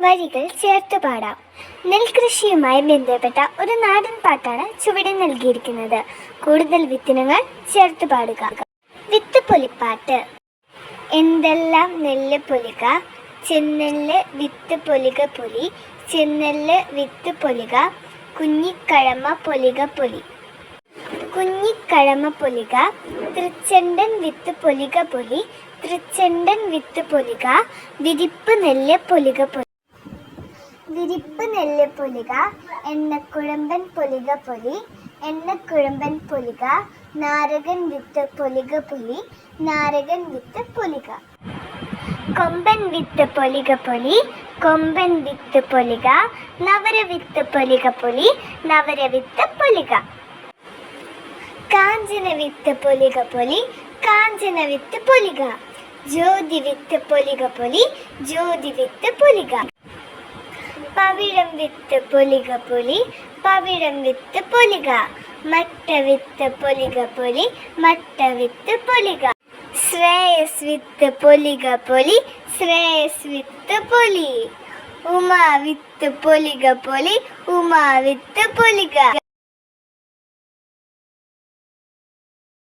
വരികൾ ചേർത്ത് പാടാം. നെൽകൃഷിയുമായി ബന്ധപ്പെട്ട ഒരു നാടൻ പാട്ടാണ് ചുവടെ നൽകിയിരിക്കുന്നത്. കൂടുതൽ വിത്തിനങ്ങൾ ചേർത്ത് പാടുക. വിത്ത് പൊലിപ്പാട്ട്. എന്തെല്ലാം നെല്ല് പൊലിക? ചെന്നെല്ല് വിത്ത് പൊലിക പൊലി. ചെന്നെല്ല് വിത്ത് പൊലിക. കുഞ്ഞിക്കഴമ പൊലിക പൊലി. കുഞ്ഞിക്കഴമ പൊലിക. തൃച്ചെണ്ടൻ വിത്ത് പൊലിക പൊലി. തൃച്ചെണ്ടൻ വിത്ത് പൊലിക. വിരിപ്പ് നെല്ല് പൊലിക പൊലി. വിരിപ്പ് നെല്ല് പൊലിക എണ്ണക്കുഴമ്പൻ പൊലിക പൊലി എണ്ണക്കുഴമ്പൻ പൊലിക നാരകൻ വിത്ത് പൊലിക പുലി നാരകൻ വിത്ത് പൊലിക. കൊമ്പൻ വിത്ത് പൊലിക പൊലി കൊമ്പൻ വിത്ത് പൊലിക നവര വിത്ത് പൊലിക പൊലി നവര വിത്ത് പൊലിക. കാഞ്ചന വിത്ത് പൊലിക പൊലി കാഞ്ചന വിത്ത് പൊലിക. ജ്യോതി വിത്ത് പൊലിക പൊലി ജ്യോതി വിത്ത് പൊലിക. പവിഴം വിത്ത് പൊലിക പൊലി പവിഴം വിത്ത് പൊലിക മട്ട വിത്ത് പൊലിക പൊലി മട്ട വിത്ത് പൊലിക ശ്രേയസ് വിത്ത് പൊലിക പൊലി ശ്രേയസ് വിത്ത് പൊലി ഉമ വിത്ത് പൊലിക പൊലി ഉമ വിത്ത് പൊലിക